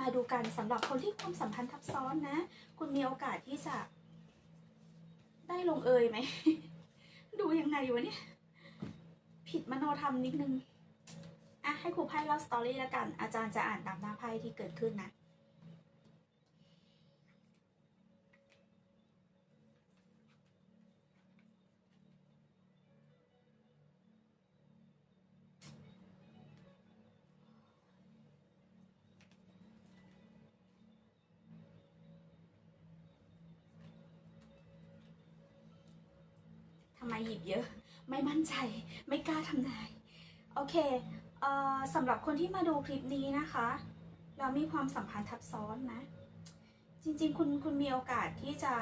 มาดูกันสำหรับคนที่ความสัมพันธ์ทับซ้อนนะ คุณมีโอกาสที่จะ ได้ลงเอยไหม ดูยังไงวะเนี่ย ผิดมโนธรรมนิดนึง อะให้ครูไพ่เล่าสตอรี่แล้วกัน อาจารย์จะอ่านตามหน้าไพ่ที่เกิดขึ้นนะ ทำไมหยิบเยอะ ไม่มั่นใจ ไม่กล้าทำนาย โอเคเอ่อสำหรับคนที่มาดูคลิปนี้นะคะ เรามีความสัมพันธ์ทับซ้อนนะ จริง ๆ คุณคุณมีโอกาสที่จะ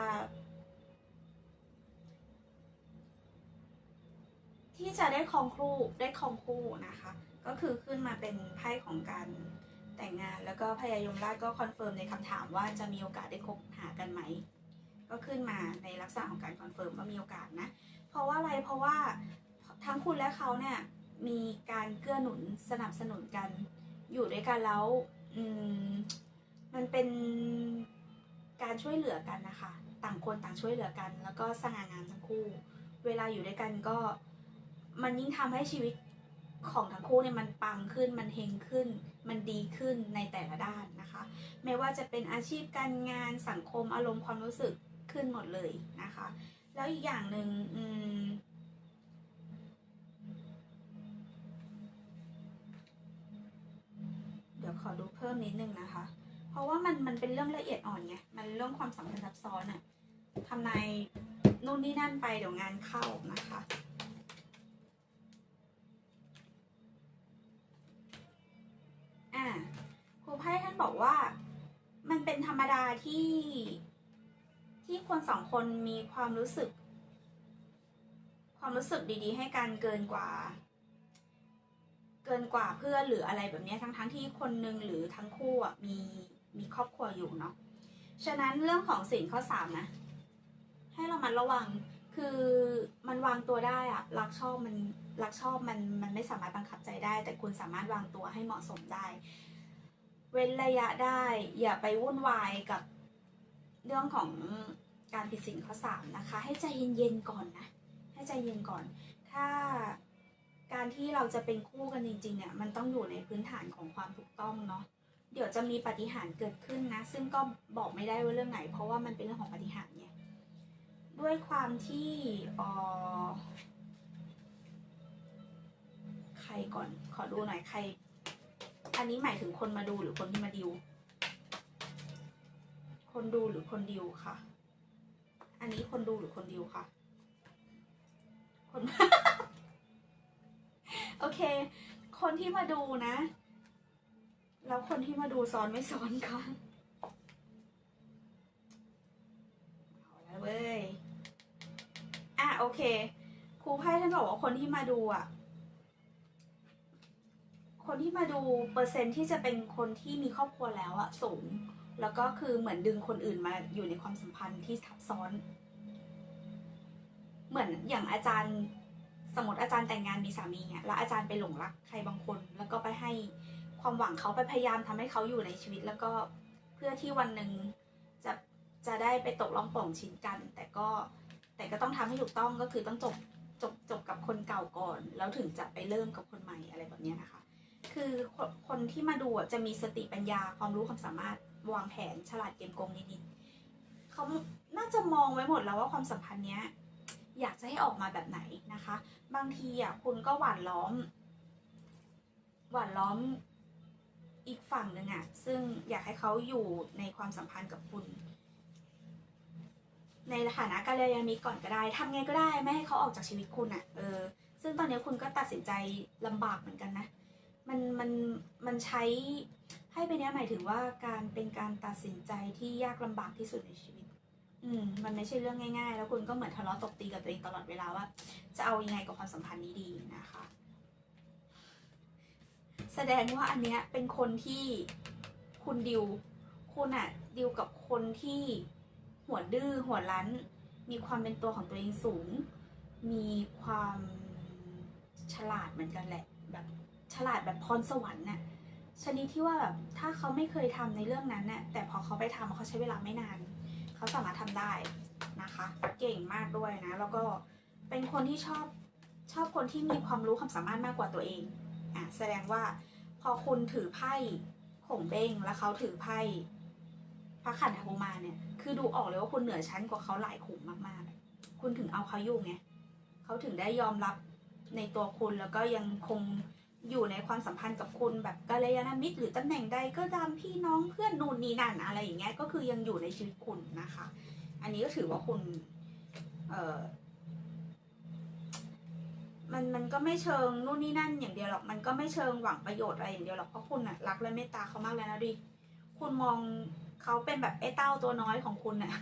ที่จะได้คองคู่ได้คองคู่นะคะ ก็คือขึ้นมาเป็นไพ่ของการแต่งงานแล้วก็พยายมราชก็คอนเฟิร์มในคำถามว่าจะมีโอกาสได้คบหากันไหม ก็ขึ้นมาในลักษณะของการคอนเฟิร์มว่ามีโอกาสนะ เพราะว่าอะไรเพราะว่าทั้งคุณและเขาเนี่ยมีการเกื้อหนุนสนับสนุนกัน อยู่ด้วยกันแล้วอืมมันเป็นการช่วยเหลือกันนะคะ ต่างคนต่างช่วยเหลือกัน แล้วก็สง่างามทั้งคู่ เวลาอยู่ด้วยกันก็ มันยิ่งทำให้ชีวิตของทั้งคู่เนี่ยมันปังขึ้นมันเฮงขึ้น มันดีขึ้นในแต่ละด้านนะคะ ไม่ว่าจะเป็นอาชีพการงานสังคมอารมณ์ความรู้สึกขึ้นหมดเลยนะคะ แล้วอีกอย่างหนึ่งอืมเดี๋ยวขอดูเพิ่มนิดนึงนะคะ เพราะว่ามันมันเป็นเรื่องละเอียดอ่อนไง มันเรื่องความสัมพันธ์ซับซ้อนอะทำนายนู่นนี่นั่นไปเดี๋ยวงานเข้านะคะอ่าครูไพ่ท่านบอกว่า มันเป็นธรรมดาที่ที่ คนสองคนมีความรู้สึก ความรู้สึกดีๆ ให้กันเกินกว่า เกินกว่าเพื่อนหรืออะไรแบบนี้ทั้งๆทที่คนหนึ่งหรือทั้งคู่มีมีครอบครัวอยู่เนาะฉะนั้นเรื่องของสิ่งข้อสามนะ ให้เรามันระวังคือมันวางตัวได้อะรักชอบมันรักชอบมันมันไม่สามารถบังคับใจได้ แต่คุณสามารถวางตัวให้เหมาะสมได้ เว้นระยะได้ อย่าไปวุ่นวายกับเรื่องของ การผิดศีลข้อสามนะคะ ให้ใจเย็นๆก่อนนะ ให้ใจเย็นก่อน ถ้าการที่เราจะเป็นคู่กันจริงๆเนี่ยมันต้องอยู่ในพื้นฐานของความถูกต้องเนาะเดี๋ยวจะมีปฏิหารเกิดขึ้นนะ ซึ่งก็บอกไม่ได้ว่าเรื่องไหน เพราะว่ามันเป็นเรื่องของปฏิหารย์ไงด้วยความที่อ่อใครก่อนขอดูหน่อยใคร อันนี้หมายถึงคนมาดูหรือคนที่มาดิว คนดูหรือคนดิวค่ะ อันนี้คนดูหรือคนดิวคะคน โอเค คนที่มาดูนะ แล้วคนที่มาดูซ้อนไม่ซ้อนคะเอาล้วเว้ยอะโอเค ครูไพ่ท่านบอกว่าคนที่มาดูอะ คนที่มาดูเปอร์เซ็นต์ที่จะเป็นคนที่มีครอบครัวแล้วอะสูง แล้วก็คือเหมือนดึงคนอื่นมาอยู่ในความสัมพันธ์ที่ทับซ้อน เหมือนอย่างอาจารย์ สมมติอาจารย์แต่งงานมีสามีเนี่ยแล้วอาจารย์ไปหลงรักใครบางคน แล้วก็ไปให้ความหวังเขาไปพยายามทำให้เขาอยู่ในชีวิต แล้วก็เพื่อที่วันหนึ่งจะจะได้ไปตกล่องป่องชิ้นกัน แต่ก็แต่ก็ต้องทำให้ถูกต้องก็คือต้องจบจบจบกับคนเก่าก่อน แล้วถึงจะไปเริ่มกับคนใหม่อะไรแบบนี้นะคะ คือคนที่มาดูจะมีสติปัญญาความรู้ความสามารถ วางแผนฉลาดเกมโกงนิดๆเขาน่าจะมองไว้หมดแล้วว่าความสัมพันธ์เนี้ยอยากจะให้ออกมาแบบไหนนะคะ บางทีอะคุณก็หวานล้อม หวานล้อมอีกฝั่งหนึ่งอะ ซึ่งอยากให้เขาอยู่ในความสัมพันธ์กับคุณ ในฐานะกัลยาณมิตรก่อนก็ได้ทำไงก็ได้ไม่ให้เขาออกจากชีวิตคุณอะ เออ ซึ่งตอนนี้คุณก็ตัดสินใจลำบากเหมือนกันนะ มันมันมันใช้ ให้ไปเนี้ยหมายถึงว่าการเป็นการตัดสินใจที่ยากลำบากที่สุดในชีวิต อืมมันไม่ใช่เรื่องง่าย ๆ แล้วคุณก็เหมือนทะเลาะตบตีกับตัวเองตลอดเวลาว่า จะเอายังไงกับความสัมพันธ์นี้ดีนะคะ แสดงว่าอันเนี้ยเป็นคนที่คุณดิวคุณอะดิวกับคนที่หัวดื้อหัวรั้น มีความเป็นตัวของตัวเองสูง มีความฉลาดเหมือนกันแหละ แบบฉลาดแบบพรสวรรค์น่ะ ชนิดที่ว่าแบบถ้าเขาไม่เคยทำในเรื่องนั้นเนี่ยแต่พอเขาไปทำเขาใช้เวลาไม่นาน เขาสามารถทำได้นะคะ เก่งมากด้วยนะ แล้วก็เป็นคนที่ชอบชอบคนที่มีความรู้ความสามารถมากกว่าตัวเองอะแสดงว่าพอคุณถือไพ่หงเบ้งแล้วเขาถือไพ่พระขันธกุมารเนี่ย คือดูออกเลยว่าคุณเหนือชั้นกว่าเขาหลายขุมมากๆ คุณถึงเอาเขาอยู่ไงเขาถึงได้ยอมรับในตัวคุณแล้วก็ยังคง อยู่ในความสัมพันธ์กับคุณแบบกัลยาณมิตร หรือตำแหน่งใดก็ตามพี่น้องเพื่อนนู่นนี่นั่นอะไรอย่างเงี้ยก็คือยังอยู่ในชีวิตคุณนะคะ อันนี้ก็ถือว่าคุณเออมันมันก็ไม่เชิงนู่นนี่นั่นอย่างเดียวหรอก มันก็ไม่เชิงหวังประโยชน์อะไรอย่างเดียวหรอกเพราะคุณอะรักและเมตตาเขามากเลยนะดิคุณมองเขาเป็นแบบไอ้เต้าตัวน้อยของคุณอะ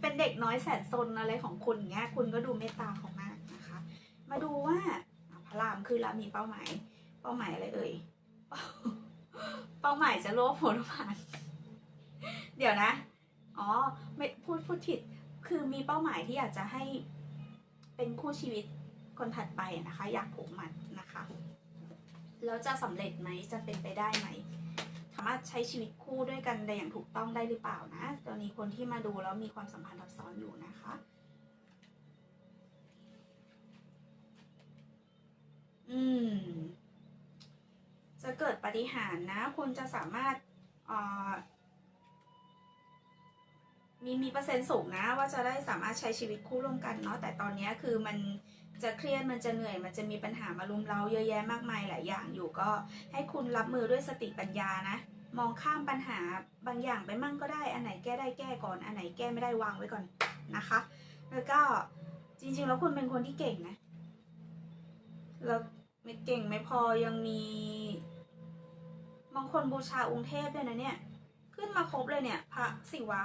เป็นเด็กน้อยแสนซนอะไรของคุณเงี้ย คุณก็ดูเมตตาเขามากนะคะ มาดูว่าพระรามคือแล้วมีเป้าหมาย เป้าหมายอะไรเอ่ยเป้าหมายจะโลภผลผ่านเดี๋ยวนะ อ๋อ ไม่พูดพูดผิด คือมีเป้าหมายที่อยากจะให้เป็นคู่ชีวิตคนถัดไปนะคะ อยากผูกมันนะคะ แล้วจะสำเร็จไหมจะเป็นไปได้ไหมสามารถใช้ชีวิตคู่ด้วยกันได้อย่างถูกต้องได้หรือเปล่านะตอนนี้คนที่มาดูแล้วมีความสัมพันธ์ซับซ้อนอยู่นะคะ ฏิหารนะ คุณจะสามารถมีมีเปอร์เซ็นต์สูงนะ ว่าจะได้สามารถใช้ชีวิตคู่ร่วมกันเนาะแต่ตอนนี้คือมันจะเครียดมันจะเหนื่อย มันจะมีปัญหามารุมเราเยอะแยะมากมายหลายอย่างอยู่ก็ให้คุณรับมือด้วยสติปัญญานะ มองข้ามปัญหาบางอย่างไปมั่งก็ได้ อันไหนแก้ได้แก้ก่อน อันไหนแก้ไม่ได้วางไว้ก่อนนะคะ แล้วก็จริงๆแล้วคุณเป็นคนที่เก่งนะแล้วไม่เก่งไม่พอยังมี บางคนบูชาองค์เทพด้วยนะเนี่ย ขึ้นมาครบเลยเนี่ย พระศิวะ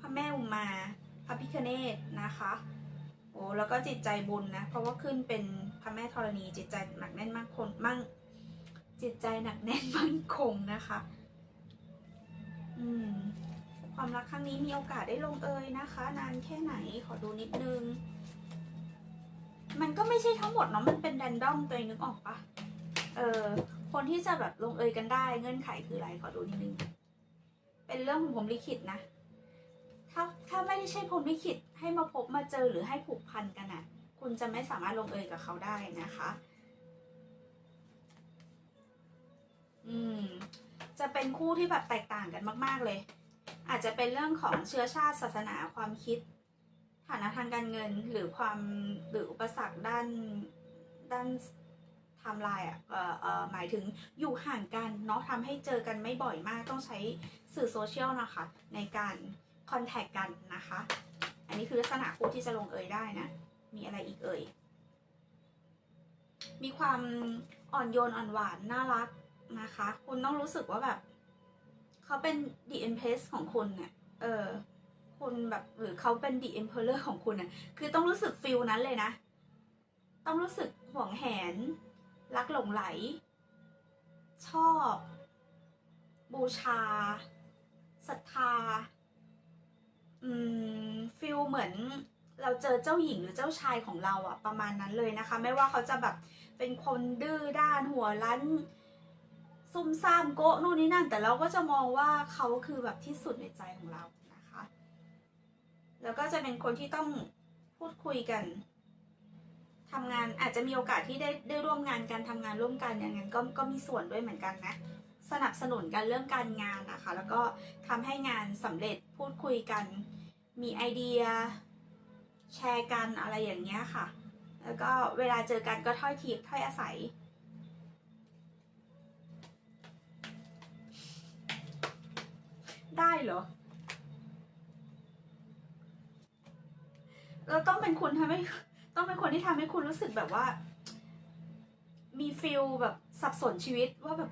พระแม่อุมา พระพิคเนตนะคะ โอ้แล้วก็จิตใจบุญนะ เพราะว่าขึ้นเป็นพระแม่ธรณีจิตใจหนักแน่นมากคนมั่ง จิตใจหนักแน่นมั่นคงนะคะ อืม ความรักครั้งนี้มีโอกาสได้ลงเอยนะคะ นานแค่ไหนขอดูนิดนึง มันก็ไม่ใช่ทั้งหมดเนาะมันเป็นแรนดอมตัวเองนึกออกปะเออ คนที่จะแบบลงเอยกันได้เงื่อนไขคืออะไรขอดูนิดนึง เป็นเรื่องของผมลิขิตนะ ถ้าถ้าไม่ได้ใช่ผมลิขิตให้มาพบมาเจอหรือให้ผูกพันกันอะคุณจะไม่สามารถลงเอยกับเขาได้นะคะ อืม จะเป็นคู่ที่แบบแตกต่างกันมาก ๆ เลย อาจจะเป็นเรื่องของเชื้อชาติศาสนาความคิดฐานะทางการเงินหรือความหรืออุปสรรคด้านด้าน ไทม์ไลน์อะเอ่อเอ่อหมายถึงอยู่ห่างกันเนาะทำให้เจอกันไม่บ่อยมากต้องใช้สื่อโซเชียลนะคะ ในการคอนแทคกันนะคะ อันนี้คือลักษณะคู่ที่จะลงเอยได้นะ มีอะไรอีกเอ่ย มีความอ่อนโยนอ่อนหวานน่ารักนะคะ คุณต้องรู้สึกว่าแบบ เขาเป็น the empress ของคุณเนี่ยเออคุณแบบหรือเขาเป็น the emperor ของคุณเนี่ยคือต้องรู้สึกฟิลนั้นเลยนะ ต้องรู้สึกห่วงแหน รักหลงไหล ชอบ บูชาศรัทธา อืมฟิลเหมือนเราเจอเจ้าหญิงหรือเจ้าชายของเราอะประมาณนั้นเลยนะคะ ไม่ว่าเขาจะแบบเป็นคนดื้อด้านหัวรั้นซุ่มซ่ามโกะนู่นนี่นั่น แต่เราก็จะมองว่าเขาคือแบบที่สุดในใจของเรานะคะ แล้วก็จะเป็นคนที่ต้องพูดคุยกัน ทำงานอาจจะมีโอกาสที่ได้ได้ร่วมงานกันทำงานร่วมกันอย่างนั้นก็ก็มีส่วนด้วยเหมือนกันนะ สนับสนุนกันเรื่องการงานนะคะ แล้วก็ทำให้งานสำเร็จพูดคุยกัน มีไอเดีย แชร์กันอะไรอย่างเงี้ยค่ะ แล้วก็เวลาเจอกันก็ถ้อยทีถ้อยอาศัยได้เหรอ เราต้องเป็นคุณทำให้ ต้องเป็นคนที่ทำให้คุณรู้สึกแบบว่า มีฟิลแบบสับสนชีวิตว่าแบบ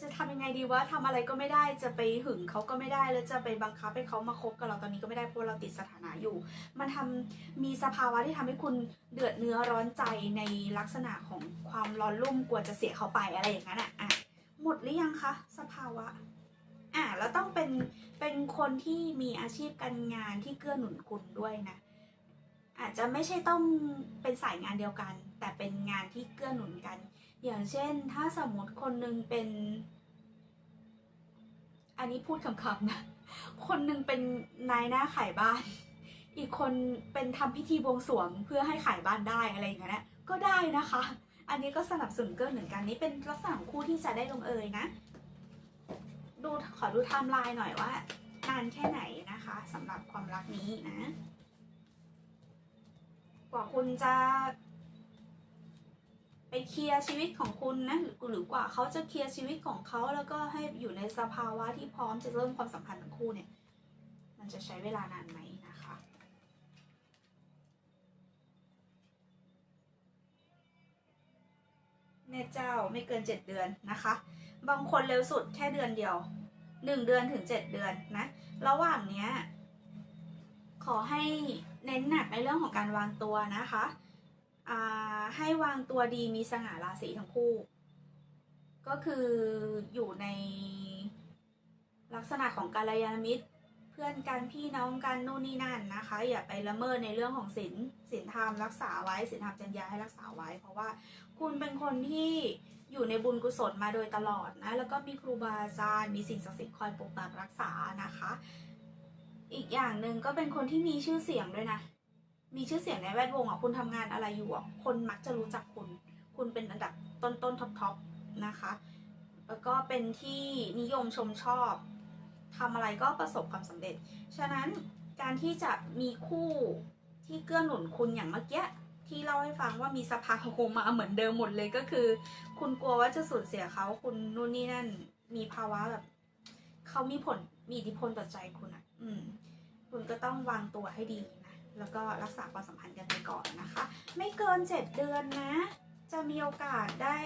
จะทำยังไงดีว่าทำอะไรก็ไม่ได้จะไปหึงเขาก็ไม่ได้แล้วจะไปบังคับให้เขามาคบกับเราตอนนี้ก็ไม่ได้เพราะเราติดสถานะอยู่ มันทำมีสภาวะที่ทำให้คุณเดือดเนื้อร้อนใจในลักษณะของความร้อนรุ่มกลัวจะเสียเขาไปอะไรอย่างนั้นอะอะหมดหรือยังคะสภาวะอะแล้วต้องเป็นเป็นคนที่มีอาชีพการงานที่เกื้อหนุนคุณด้วยนะ อาจจะไม่ใช่ต้องเป็นสายงานเดียวกัน แต่เป็นงานที่เกื้อหนุนกัน อย่างเช่น ถ้าสมมติคนหนึงเป็น อันนี้พูดคำๆนะคนหนึ่งเป็นนายหน้าขายบ้าน อีกคนเป็นทำพิธีบวงสรวงเพื่อให้ขายบ้านได้อะไรอย่างเงี้ยก็ได้นะคะ อันนี้ก็สนับสนุนเกินเหมือนกันนี่เป็นลักษณะของคู่ที่จะได้ลงเอยนะดูขอดูไทม์ไลน์หน่อยว่านานแค่ไหนนะคะสำหรับความรักนี้นะ กว่าคุณจะ ไปเคลียร์ชีวิตของคุณนะหรือหรือกว่าเขาจะเคลียร์ชีวิตของเขาแล้วก็ให้อยู่ในสภาวะที่พร้อมจะเริ่มความสัมพันธ์ของคู่เนี่ย มันจะใช้เวลานานไหมนะคะแม่เจ้าไม่เกินเจ็ดเดือนนะคะ บางคนเร็วสุดแค่เดือนเดียวหนึ่งเดือนถึงเจ็ดเดือนนะ ระหว่างเนี้ย ขอให้เน้นหนักในเรื่องของการวางตัวนะคะให้วางตัวดีมีสง่าราศีทั้งคู่ ก็คืออยู่ในลักษณะของการยานมิตร เพื่อนกันพี่น้องกันนู่นนี่นั่นนะคะ อย่าไปละเมิดในเรื่องของศีลศีลธรรมรักษาไว้ศีลธรรมจัญญาให้รักษาไว้ เพราะว่าคุณเป็นคนที่อยู่ในบุญกุศลมาโดยตลอดนะแล้วก็มีครูบาอาจารย์มีสิ่งศักดิ์สิทธิ์คอยปกปักรักษานะคะ อีกอย่างหนึ่งก็เป็นคนที่มีชื่อเสียงด้วยนะ มีชื่อเสียงในแวดวงอะคุณทำงานอะไรอยู่อะคนมักจะรู้จักคุณ คุณเป็นอันดับต้นต้นท็อปท็อปนะคะ แล้วก็เป็นที่นิยมชมชอบทำอะไรก็ประสบความสำเร็จ ฉะนั้นการที่จะมีคู่ที่เกื้อหนุนคุณอย่างเมื่อกี้ที่เล่าให้ฟังว่ามีสภาโฮมาเหมือนเดิมหมดเลยก็คือ คุณกลัวว่าจะสูญเสียเขาคุณนู่นนี่นั่นมีภาวะแบบเขามีผลมีอิทธิพลต่อใจคุณอะ อืมคุณก็ต้องวางตัวให้ดีนะ แล้วก็รักษาความสัมพันธ์กันไปก่อนนะคะ ไม่เกินเจ็ดเดือนนะ จะมีโอกาสได้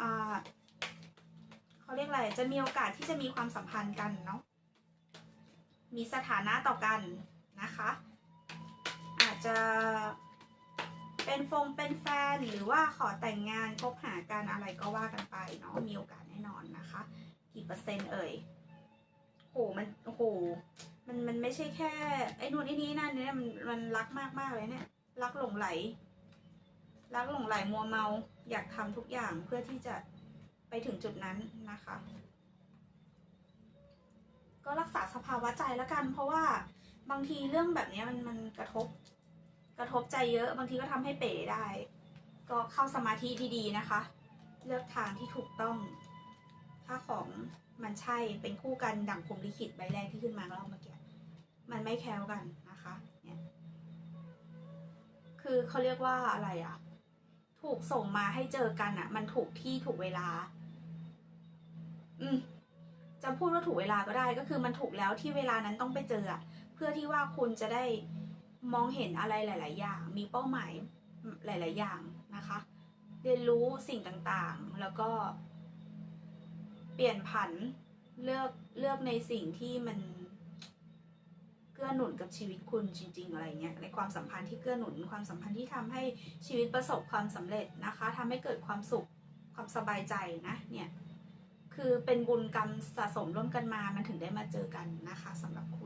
อ่าเขาเรียกอะไร จะมีโอกาสที่จะมีความสัมพันธ์กันเนาะ มีสถานะต่อกันนะคะ อาจจะเป็นฟงเป็นแฟนหรือว่าขอแต่งงานคบหากันอะไรก็ว่ากันไปเนาะมีโอกาสแน่นอนนะคะ กี่เปอร์เซ็นต์เอ่ยโหมันโอ้โห ไม่ใช่แค่ ไอ้นู่นไอ้นี้นั่นเนี่ยมันมันรักมากมากเลยเนี่ย รักหลงไหล รักหลงไหลมัวเมา อยากทำทุกอย่างเพื่อที่จะไปถึงจุดนั้นนะคะ ก็รักษาสภาวะใจแล้วกัน เพราะว่าบางทีเรื่องแบบนี้มันมันกระทบ กระทบใจเยอะบางทีก็ทำให้เป๋ได้ ก็เข้าสมาธิดีๆนะคะ เลือกทางที่ถูกต้องถ้าของมันใช่เป็นคู่กันดั่งพรหมลิขิตใบแรกที่ขึ้นมาแล้วเมื่อกี้ มันไม่แคล้วกันนะคะเนี่ยคือเขาเรียกว่าอะไรอะถูกส่งมาให้เจอกันอะมันถูกที่ถูกเวลา อืมจะพูดว่าถูกเวลาก็ได้ก็คือมันถูกแล้วที่เวลานั้นต้องไปเจออะเพื่อที่ว่าคุณจะได้มองเห็นอะไรหลาย ๆ อย่าง มีเป้าหมายหลาย ๆ อย่างนะคะ เรียนรู้สิ่งต่างๆ แล้วก็ เปลี่ยนผันเลือกเลือกในสิ่งที่มัน เกื้อหนุนกับชีวิตคุณจริง ๆ อะไรเงี้ยในความสัมพันธ์ที่เกื้อหนุนความสัมพันธ์ที่ทำให้ชีวิตประสบความสำเร็จนะคะทำให้เกิดความสุขความสบายใจนะเนี่ยคือเป็นบุญกรรมสะสมร่วมกันมามันถึงได้มาเจอกันนะคะสำหรับคุณ